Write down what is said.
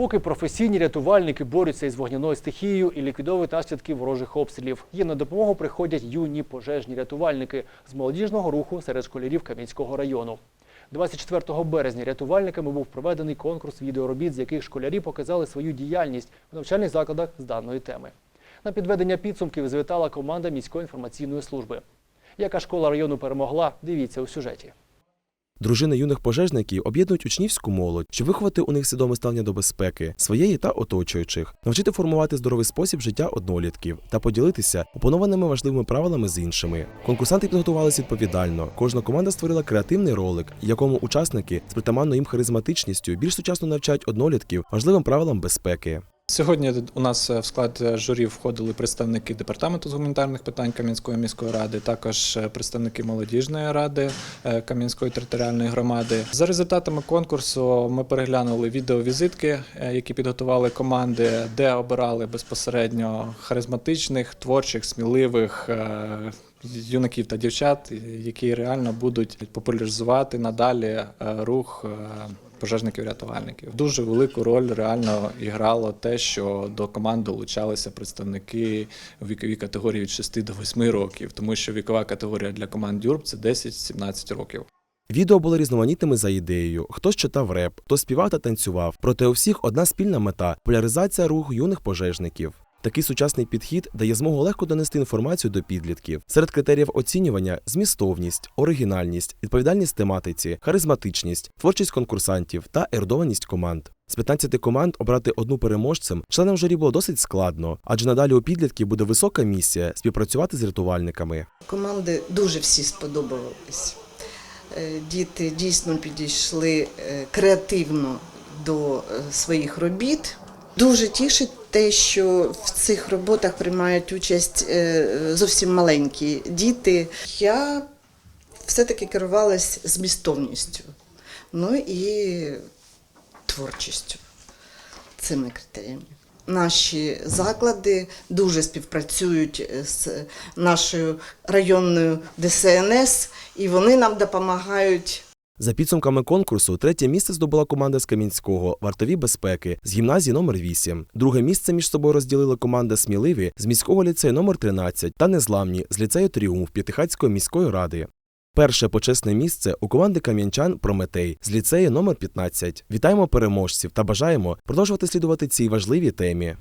Поки професійні рятувальники борються із вогняною стихією і ліквідовують наслідки ворожих обстрілів. Їм на допомогу приходять юні пожежні рятувальники з молодіжного руху серед школярів Кам'янського району. 24 березня рятувальниками був проведений конкурс відеоробіт, з яких школярі показали свою діяльність в навчальних закладах з даної теми. На підведення підсумків звітала команда міської інформаційної служби. Яка школа району перемогла? Дивіться у сюжеті. Дружини юних пожежників об'єднують учнівську молодь, щоб виховати у них свідоме ставлення до безпеки своєї та оточуючих, навчити формувати здоровий спосіб життя однолітків та поділитися опанованими важливими правилами з іншими. Конкурсанти підготувалися відповідально. Кожна команда створила креативний ролик, якому учасники з притаманною їм харизматичністю більш сучасно навчають однолітків важливим правилам безпеки. Сьогодні у нас в склад журі входили представники департаменту з гуманітарних питань Кам'янської міської ради, також представники молодіжної ради е, Кам'янської територіальної громади. За результатами конкурсу ми переглянули відеовізитки, е, які підготували команди, де обирали безпосередньо харизматичних, творчих, сміливих. е, Юнаків та дівчат, які реально будуть популяризувати надалі е, рух е, пожежників-рятувальників. Дуже велику роль реально іграло те, що до команд долучалися представники у віковій категорії від 6 до 8 років, тому що вікова категорія для команд Дюрб це 10-17 років. Відео були різноманітними за ідеєю. Хтось читав реп, хтось співав та танцював. Проте у всіх одна спільна мета популяризація руху юних пожежників. Такий сучасний підхід дає змогу легко донести інформацію до підлітків. Серед критеріїв оцінювання змістовність, оригінальність, відповідальність тематиці, харизматичність, творчість конкурсантів та ерудованість команд. З 15 команд обрати одну переможцем членам журі було досить складно, адже надалі у підлітків буде висока місія співпрацювати з рятувальниками. Команди дуже всі сподобались. Е, Діти дійсно підійшли е, креативно до е, своїх робіт. Дуже тішить те, що в цих роботах приймають участь е, зовсім маленькі діти. Я все-таки керувалась змістовністю, ну і творчістю цими критеріями. Наші заклади дуже співпрацюють з нашою районною ДСНС, і вони нам допомагають За підсумками конкурсу, третє місце здобула команда з Кам'янського вартові безпеки з гімназії номер 8 Друге місце між собою розділила команда Сміливі з міського ліцею номер 13 та Незламні з ліцею Тріумф П'ятихатської міської ради. Перше почесне місце у команди кам'янчан Прометей з ліцею номер 15 Вітаємо переможців та бажаємо продовжувати слідувати цій важливій темі.